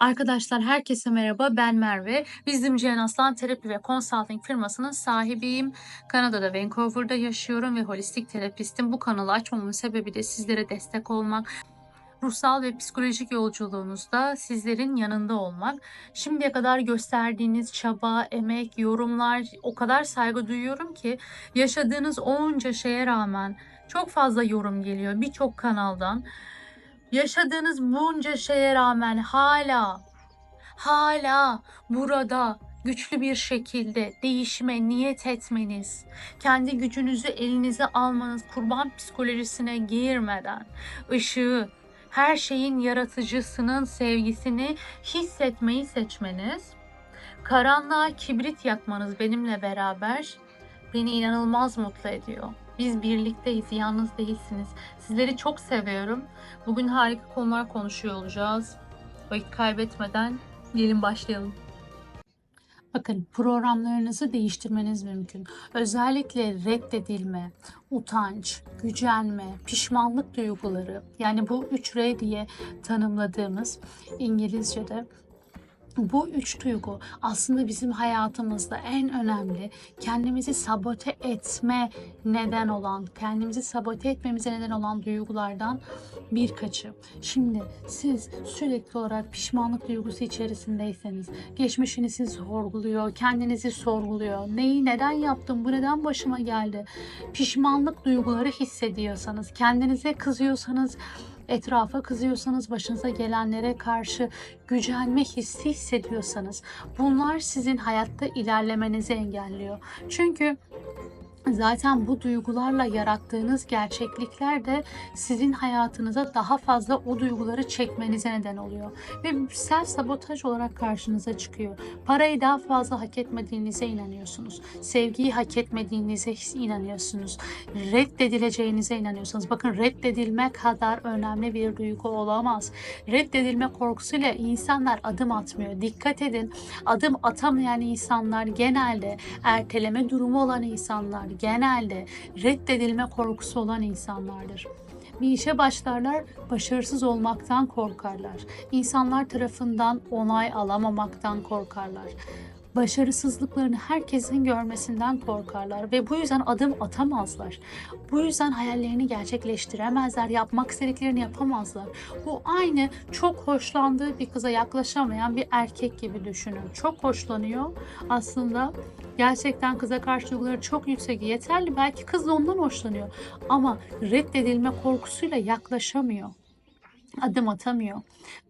Arkadaşlar herkese merhaba ben Merve. Bizim Cihan Aslan Terapi ve Consulting firmasının sahibiyim. Kanada'da Vancouver'da yaşıyorum ve holistik terapistim. Bu kanalı açmamın sebebi de sizlere destek olmak. Ruhsal ve psikolojik yolculuğunuzda sizlerin yanında olmak. Şimdiye kadar gösterdiğiniz çaba, emek, yorumlar o kadar saygı duyuyorum ki yaşadığınız onca şeye rağmen çok fazla yorum geliyor birçok kanaldan. Yaşadığınız bunca şeye rağmen hala hala burada güçlü bir şekilde değişime niyet etmeniz, kendi gücünüzü elinize almanız, kurban psikolojisine girmeden ışığı, her şeyin yaratıcısının sevgisini hissetmeyi seçmeniz, karanlığa kibrit yakmanız benimle beraber beni inanılmaz mutlu ediyor. Biz birlikteyiz, yalnız değilsiniz. Sizleri çok seviyorum. Bugün harika konular konuşuyor olacağız. Vakit kaybetmeden gelin başlayalım. Bakın programlarınızı değiştirmeniz mümkün. Özellikle reddedilme, utanç, gücenme, pişmanlık duyguları yani bu 3R diye tanımladığımız İngilizce'de bu üç duygu aslında bizim hayatımızda en önemli. Kendimizi sabote etme neden olan, kendimizi sabote etmemize neden olan duygulardan birkaçı. Şimdi siz sürekli olarak pişmanlık duygusu içerisindeyseniz, geçmişinizi sorguluyor, kendinizi sorguluyor, neyi neden yaptım, bu neden başıma geldi, pişmanlık duyguları hissediyorsanız, kendinize kızıyorsanız, etrafa kızıyorsanız, başınıza gelenlere karşı gücenme hissi hissediyorsanız bunlar sizin hayatta ilerlemenizi engelliyor. Çünkü Zaten bu duygularla yarattığınız gerçeklikler de sizin hayatınıza daha fazla o duyguları çekmenize neden oluyor. Ve self sabotaj olarak karşınıza çıkıyor. Parayı daha fazla hak etmediğinize inanıyorsunuz. Sevgiyi hak etmediğinize inanıyorsunuz. Reddedileceğinize inanıyorsunuz. Bakın reddedilme kadar önemli bir duygu olamaz. Reddedilme korkusuyla insanlar adım atmıyor. Dikkat edin adım atamayan insanlar genelde erteleme durumu olan insanlar genelde reddedilme korkusu olan insanlardır. Bir işe başlarlar, başarısız olmaktan korkarlar. İnsanlar tarafından onay alamamaktan korkarlar. Başarısızlıklarını herkesin görmesinden korkarlar ve bu yüzden adım atamazlar. Bu yüzden hayallerini gerçekleştiremezler, yapmak istediklerini yapamazlar. Bu aynı çok hoşlandığı bir kıza yaklaşamayan bir erkek gibi düşünün. Çok hoşlanıyor aslında gerçekten kıza karşı duyguları çok yüksek, yeterli. Belki kız da ondan hoşlanıyor ama reddedilme korkusuyla yaklaşamıyor adım atamıyor.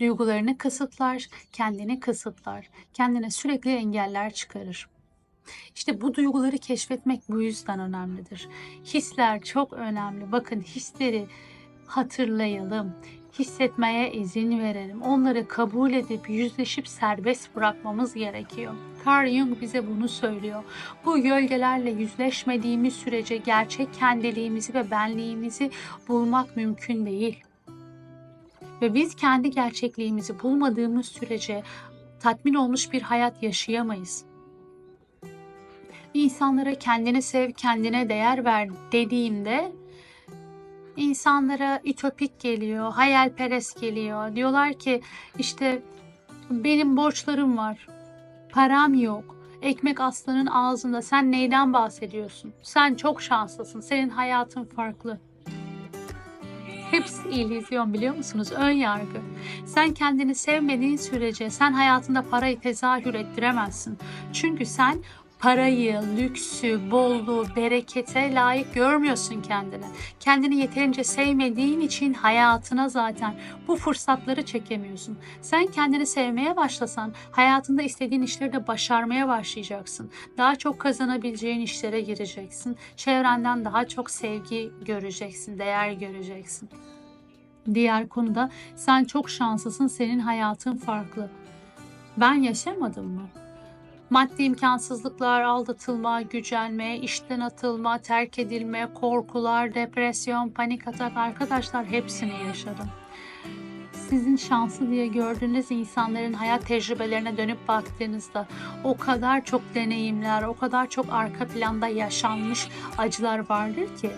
Duygularını kısıtlar, kendini kısıtlar. Kendine sürekli engeller çıkarır. İşte bu duyguları keşfetmek bu yüzden önemlidir. Hisler çok önemli. Bakın hisleri hatırlayalım. Hissetmeye izin verelim. Onları kabul edip yüzleşip serbest bırakmamız gerekiyor. Carl Jung bize bunu söylüyor. Bu gölgelerle yüzleşmediğimiz sürece gerçek kendiliğimizi ve benliğimizi bulmak mümkün değil. Ve biz kendi gerçekliğimizi bulmadığımız sürece tatmin olmuş bir hayat yaşayamayız. İnsanlara kendini sev, kendine değer ver dediğimde insanlara ütopik geliyor, hayalperest geliyor. Diyorlar ki işte benim borçlarım var, param yok, ekmek aslanın ağzında. Sen neyden bahsediyorsun? Sen çok şanslısın, senin hayatın farklı. Hepsi illüzyon biliyor musunuz? Ön yargı. Sen kendini sevmediğin sürece sen hayatında parayı tezahür ettiremezsin. Çünkü sen parayı, lüksü, bolluğu, berekete layık görmüyorsun kendini. Kendini yeterince sevmediğin için hayatına zaten bu fırsatları çekemiyorsun. Sen kendini sevmeye başlasan hayatında istediğin işleri de başarmaya başlayacaksın. Daha çok kazanabileceğin işlere gireceksin. Çevrenden daha çok sevgi göreceksin, değer göreceksin. Diğer konuda sen çok şanslısın, senin hayatın farklı. Ben yaşamadım mı? Maddi imkansızlıklar, aldatılma, gücenme, işten atılma, terk edilme, korkular, depresyon, panik atak arkadaşlar hepsini yaşadım. Sizin şanslı diye gördüğünüz insanların hayat tecrübelerine dönüp baktığınızda o kadar çok deneyimler, o kadar çok arka planda yaşanmış acılar vardır ki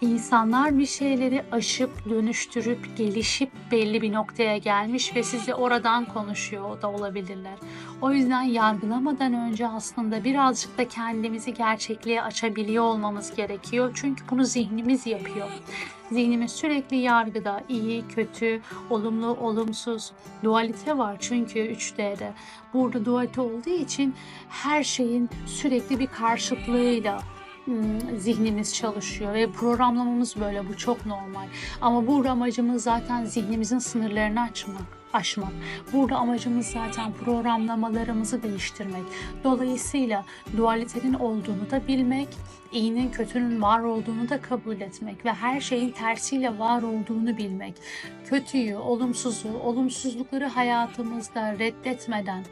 İnsanlar bir şeyleri aşıp, dönüştürüp, gelişip belli bir noktaya gelmiş ve sizi oradan konuşuyor da olabilirler. O yüzden yargılamadan önce aslında birazcık da kendimizi gerçekliğe açabiliyor olmamız gerekiyor. Çünkü bunu zihnimiz yapıyor. Zihnimiz sürekli yargıda, iyi, kötü, olumlu, olumsuz, dualite var çünkü 3D'de. Burada dualite olduğu için her şeyin sürekli bir karşıtlığıyla zihnimiz çalışıyor ve programlamamız böyle bu çok normal. Ama burada amacımız zaten zihnimizin sınırlarını açmak, aşmak. Burada amacımız zaten programlamalarımızı değiştirmek. Dolayısıyla dualitenin olduğunu da bilmek, iyinin kötünün var olduğunu da kabul etmek ve her şeyin tersiyle var olduğunu bilmek. Kötüyü, olumsuzu, olumsuzlukları hayatımızda reddetmeden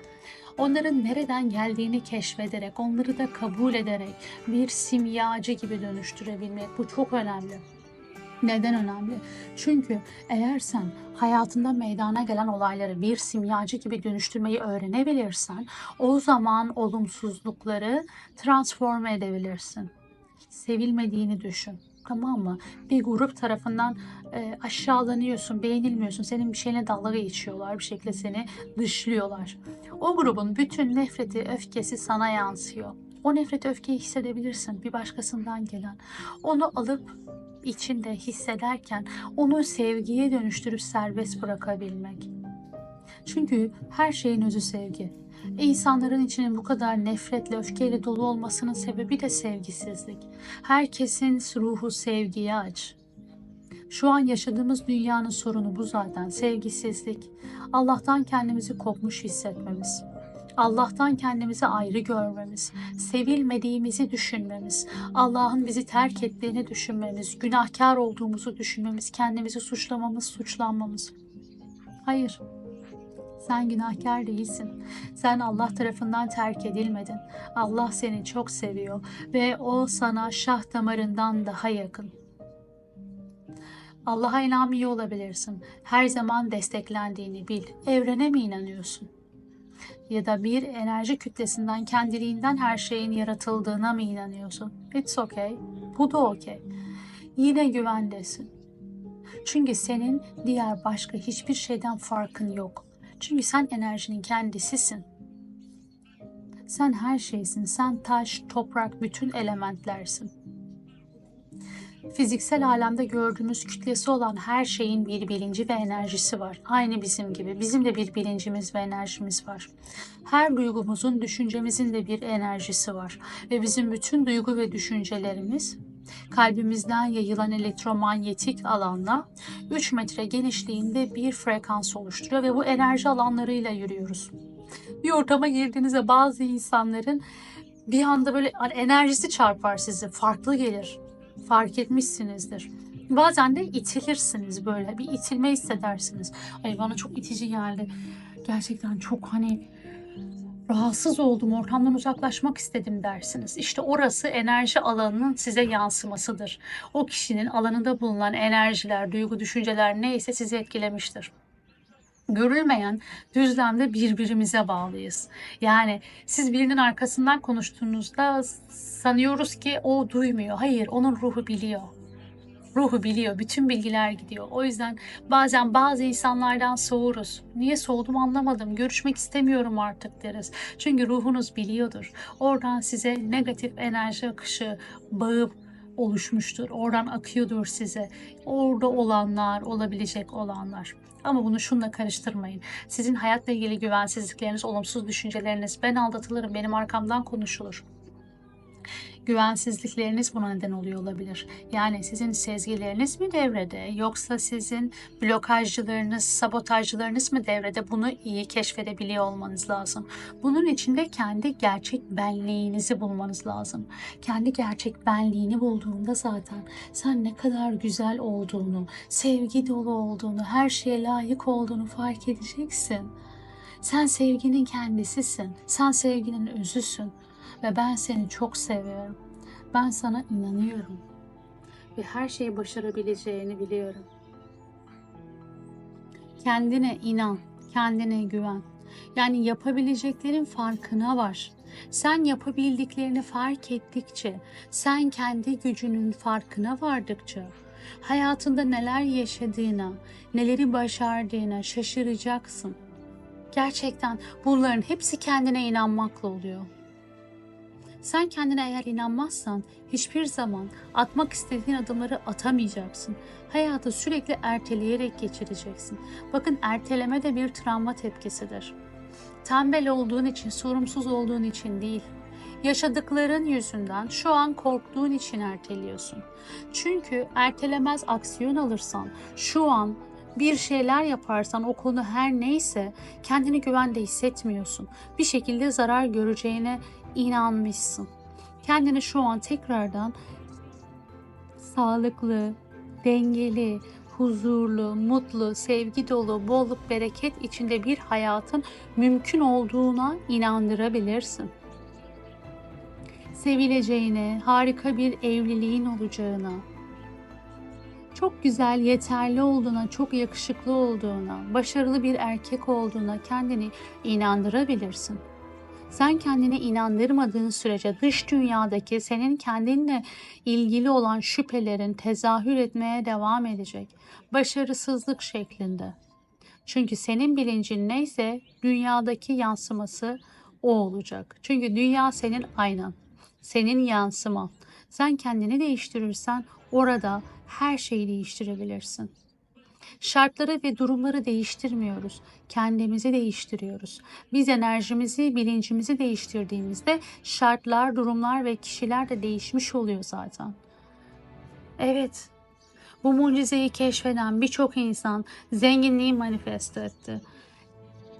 onların nereden geldiğini keşfederek, onları da kabul ederek bir simyacı gibi dönüştürebilmek bu çok önemli. Neden önemli? Çünkü eğer sen hayatında meydana gelen olayları bir simyacı gibi dönüştürmeyi öğrenebilirsen o zaman olumsuzlukları transforme edebilirsin. Sevilmediğini düşün. Tamam mı? Bir grup tarafından e, aşağılanıyorsun, beğenilmiyorsun. Senin bir şeyine dalga geçiyorlar, bir şekilde seni dışlıyorlar. O grubun bütün nefreti, öfkesi sana yansıyor. O nefreti, öfkeyi hissedebilirsin bir başkasından gelen. Onu alıp içinde hissederken onu sevgiye dönüştürüp serbest bırakabilmek. Çünkü her şeyin özü sevgi. E, İnsanların içinin bu kadar nefretle, öfkeyle dolu olmasının sebebi de sevgisizlik. Herkesin ruhu sevgiye aç. Şu an yaşadığımız dünyanın sorunu bu zaten, sevgisizlik. Allah'tan kendimizi kopmuş hissetmemiz. Allah'tan kendimizi ayrı görmemiz, sevilmediğimizi düşünmemiz, Allah'ın bizi terk ettiğini düşünmemiz, günahkar olduğumuzu düşünmemiz, kendimizi suçlamamız, suçlanmamız. Hayır. Sen günahkar değilsin. Sen Allah tarafından terk edilmedin. Allah seni çok seviyor ve o sana şah damarından daha yakın. Allah'a inanmıyor olabilirsin. Her zaman desteklendiğini bil. Evrene mi inanıyorsun? Ya da bir enerji kütlesinden, kendiliğinden her şeyin yaratıldığına mı inanıyorsun? It's okay. Bu da okay. Yine güvendesin. Çünkü senin diğer başka hiçbir şeyden farkın yok. Çünkü sen enerjinin kendisisin. Sen her şeysin. Sen taş, toprak, bütün elementlersin. Fiziksel alemde gördüğümüz kütlesi olan her şeyin bir bilinci ve enerjisi var. Aynı bizim gibi. Bizim de bir bilincimiz ve enerjimiz var. Her duygumuzun, düşüncemizin de bir enerjisi var. Ve bizim bütün duygu ve düşüncelerimiz kalbimizden yayılan elektromanyetik alanla 3 metre genişliğinde bir frekans oluşturuyor ve bu enerji alanlarıyla yürüyoruz. Bir ortama girdiğinizde bazı insanların bir anda böyle enerjisi çarpar sizi, farklı gelir. Fark etmişsinizdir. Bazen de itilirsiniz böyle, bir itilme hissedersiniz. Ay bana çok itici geldi. Gerçekten çok hani rahatsız oldum, ortamdan uzaklaşmak istedim dersiniz. İşte orası enerji alanının size yansımasıdır. O kişinin alanında bulunan enerjiler, duygu, düşünceler neyse sizi etkilemiştir. Görülmeyen düzlemde birbirimize bağlıyız. Yani siz birinin arkasından konuştuğunuzda sanıyoruz ki o duymuyor. Hayır, onun ruhu biliyor ruhu biliyor. Bütün bilgiler gidiyor. O yüzden bazen bazı insanlardan soğuruz. Niye soğudum anlamadım. Görüşmek istemiyorum artık deriz. Çünkü ruhunuz biliyordur. Oradan size negatif enerji akışı, bağı oluşmuştur. Oradan akıyordur size. Orada olanlar, olabilecek olanlar. Ama bunu şunla karıştırmayın. Sizin hayatla ilgili güvensizlikleriniz, olumsuz düşünceleriniz, ben aldatılırım, benim arkamdan konuşulur güvensizlikleriniz buna neden oluyor olabilir. Yani sizin sezgileriniz mi devrede yoksa sizin blokajcılarınız, sabotajcılarınız mı devrede? Bunu iyi keşfedebiliyor olmanız lazım. Bunun için de kendi gerçek benliğinizi bulmanız lazım. Kendi gerçek benliğini bulduğunda zaten sen ne kadar güzel olduğunu, sevgi dolu olduğunu, her şeye layık olduğunu fark edeceksin. Sen sevginin kendisisin. Sen sevginin özüsün ve ben seni çok seviyorum. Ben sana inanıyorum ve her şeyi başarabileceğini biliyorum. Kendine inan, kendine güven. Yani yapabileceklerin farkına var. Sen yapabildiklerini fark ettikçe, sen kendi gücünün farkına vardıkça, hayatında neler yaşadığına, neleri başardığına şaşıracaksın. Gerçekten bunların hepsi kendine inanmakla oluyor. Sen kendine eğer inanmazsan hiçbir zaman atmak istediğin adımları atamayacaksın. Hayatı sürekli erteleyerek geçireceksin. Bakın erteleme de bir travma tepkisidir. Tembel olduğun için, sorumsuz olduğun için değil. Yaşadıkların yüzünden şu an korktuğun için erteliyorsun. Çünkü ertelemez aksiyon alırsan, şu an bir şeyler yaparsan o konu her neyse kendini güvende hissetmiyorsun. Bir şekilde zarar göreceğine inanmışsın. Kendini şu an tekrardan sağlıklı, dengeli, huzurlu, mutlu, sevgi dolu, bolluk, bereket içinde bir hayatın mümkün olduğuna inandırabilirsin. Sevileceğine, harika bir evliliğin olacağına, çok güzel, yeterli olduğuna, çok yakışıklı olduğuna, başarılı bir erkek olduğuna kendini inandırabilirsin. Sen kendine inandırmadığın sürece dış dünyadaki senin kendinle ilgili olan şüphelerin tezahür etmeye devam edecek. Başarısızlık şeklinde. Çünkü senin bilincin neyse dünyadaki yansıması o olacak. Çünkü dünya senin aynan, senin yansıman. Sen kendini değiştirirsen orada her şeyi değiştirebilirsin. Şartları ve durumları değiştirmiyoruz. Kendimizi değiştiriyoruz. Biz enerjimizi, bilincimizi değiştirdiğimizde şartlar, durumlar ve kişiler de değişmiş oluyor zaten. Evet. Bu mucizeyi keşfeden birçok insan zenginliği manifeste etti.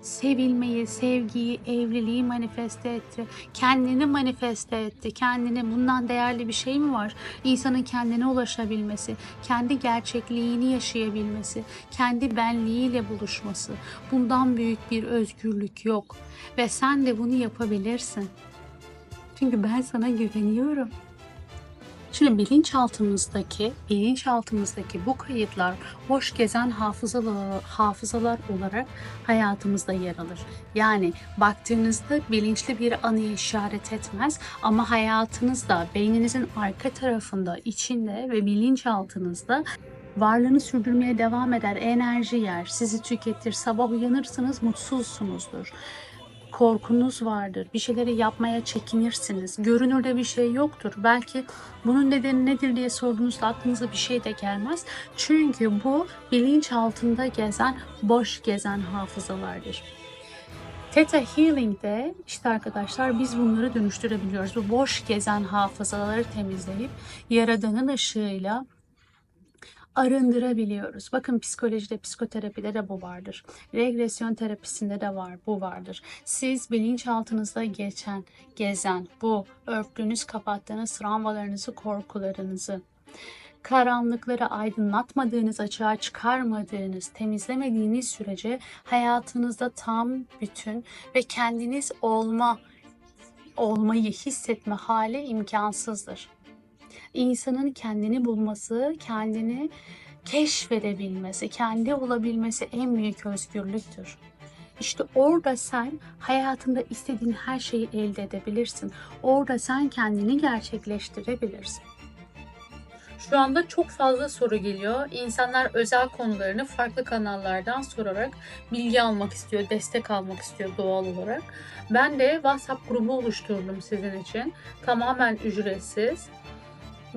Sevilmeyi, sevgiyi, evliliği manifeste etti. Kendini manifeste etti. Kendini bundan değerli bir şey mi var? İnsanın kendine ulaşabilmesi, kendi gerçekliğini yaşayabilmesi, kendi benliğiyle buluşması. Bundan büyük bir özgürlük yok. Ve sen de bunu yapabilirsin. Çünkü ben sana güveniyorum. Şimdi bilinçaltımızdaki, bilinçaltımızdaki bu kayıtlar boş gezen hafızalar, hafızalar olarak hayatımızda yer alır. Yani baktığınızda bilinçli bir anıya işaret etmez ama hayatınızda, beyninizin arka tarafında, içinde ve bilinçaltınızda varlığını sürdürmeye devam eder, enerji yer, sizi tüketir, sabah uyanırsınız mutsuzsunuzdur korkunuz vardır. Bir şeyleri yapmaya çekinirsiniz. Görünürde bir şey yoktur. Belki bunun nedeni nedir diye sorduğunuzda aklınıza bir şey de gelmez. Çünkü bu bilinç altında gezen, boş gezen hafızalardır. Theta Healing'de işte arkadaşlar biz bunları dönüştürebiliyoruz. Bu boş gezen hafızaları temizleyip Yaradan'ın ışığıyla arındırabiliyoruz. Bakın psikolojide, psikoterapide de bu vardır. Regresyon terapisinde de var, bu vardır. Siz bilinçaltınızda geçen, gezen, bu örttüğünüz, kapattığınız travmalarınızı, korkularınızı, karanlıkları aydınlatmadığınız, açığa çıkarmadığınız, temizlemediğiniz sürece hayatınızda tam bütün ve kendiniz olma olmayı hissetme hali imkansızdır insanın kendini bulması, kendini keşfedebilmesi, kendi olabilmesi en büyük özgürlüktür. İşte orada sen hayatında istediğin her şeyi elde edebilirsin. Orada sen kendini gerçekleştirebilirsin. Şu anda çok fazla soru geliyor. İnsanlar özel konularını farklı kanallardan sorarak bilgi almak istiyor, destek almak istiyor doğal olarak. Ben de WhatsApp grubu oluşturdum sizin için. Tamamen ücretsiz.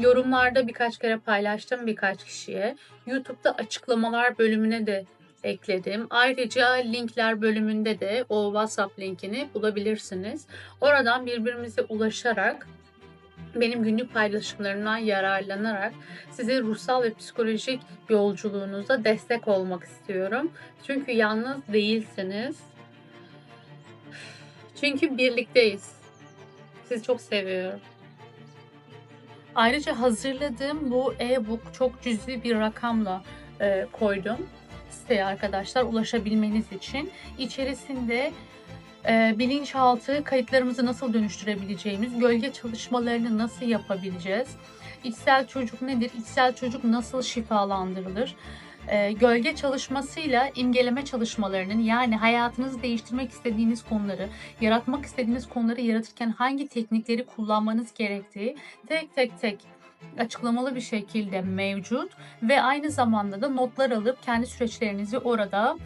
Yorumlarda birkaç kere paylaştım birkaç kişiye. YouTube'da açıklamalar bölümüne de ekledim. Ayrıca linkler bölümünde de o WhatsApp linkini bulabilirsiniz. Oradan birbirimize ulaşarak benim günlük paylaşımlarımdan yararlanarak size ruhsal ve psikolojik yolculuğunuza destek olmak istiyorum. Çünkü yalnız değilsiniz. Çünkü birlikteyiz. Sizi çok seviyorum. Ayrıca hazırladığım bu e-book çok cüzi bir rakamla e, koydum siteye arkadaşlar ulaşabilmeniz için. İçerisinde e, bilinçaltı kayıtlarımızı nasıl dönüştürebileceğimiz, gölge çalışmalarını nasıl yapabileceğiz, içsel çocuk nedir, içsel çocuk nasıl şifalandırılır, Ee, gölge çalışmasıyla imgeleme çalışmalarının yani hayatınızı değiştirmek istediğiniz konuları, yaratmak istediğiniz konuları yaratırken hangi teknikleri kullanmanız gerektiği tek tek tek açıklamalı bir şekilde mevcut ve aynı zamanda da notlar alıp kendi süreçlerinizi orada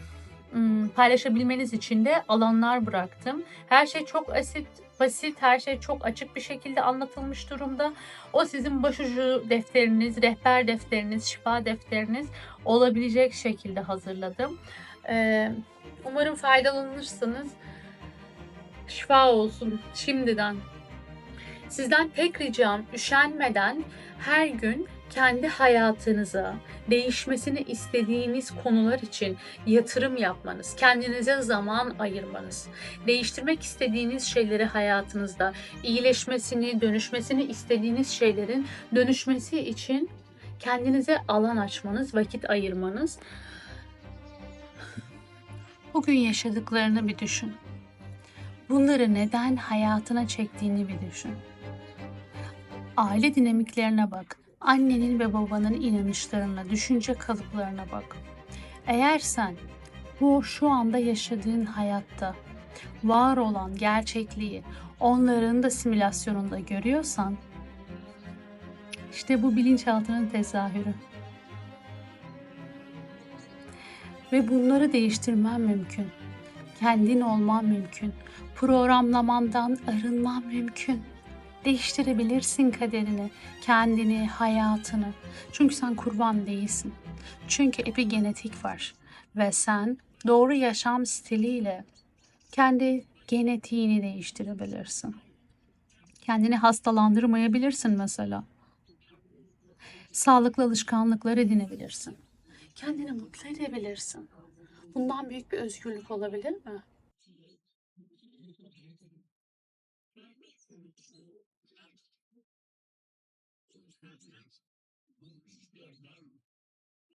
paylaşabilmeniz için de alanlar bıraktım. Her şey çok asit, basit, her şey çok açık bir şekilde anlatılmış durumda. O sizin başucu defteriniz, rehber defteriniz, şifa defteriniz olabilecek şekilde hazırladım. Ee, umarım faydalanırsınız. Şifa olsun şimdiden. Sizden tek ricam üşenmeden her gün kendi hayatınıza değişmesini istediğiniz konular için yatırım yapmanız, kendinize zaman ayırmanız, değiştirmek istediğiniz şeyleri hayatınızda iyileşmesini, dönüşmesini istediğiniz şeylerin dönüşmesi için kendinize alan açmanız, vakit ayırmanız. Bugün yaşadıklarını bir düşün. Bunları neden hayatına çektiğini bir düşün. Aile dinamiklerine bak. Annenin ve babanın inanışlarına, düşünce kalıplarına bak. Eğer sen bu şu anda yaşadığın hayatta var olan gerçekliği onların da simülasyonunda görüyorsan işte bu bilinçaltının tezahürü. Ve bunları değiştirmen mümkün. Kendin olman mümkün. Programlamandan arınman mümkün. Değiştirebilirsin kaderini, kendini, hayatını. Çünkü sen kurban değilsin. Çünkü epigenetik var ve sen doğru yaşam stiliyle kendi genetiğini değiştirebilirsin. Kendini hastalandırmayabilirsin mesela. Sağlıklı alışkanlıklar edinebilirsin. Kendini mutlu edebilirsin. Bundan büyük bir özgürlük olabilir mi?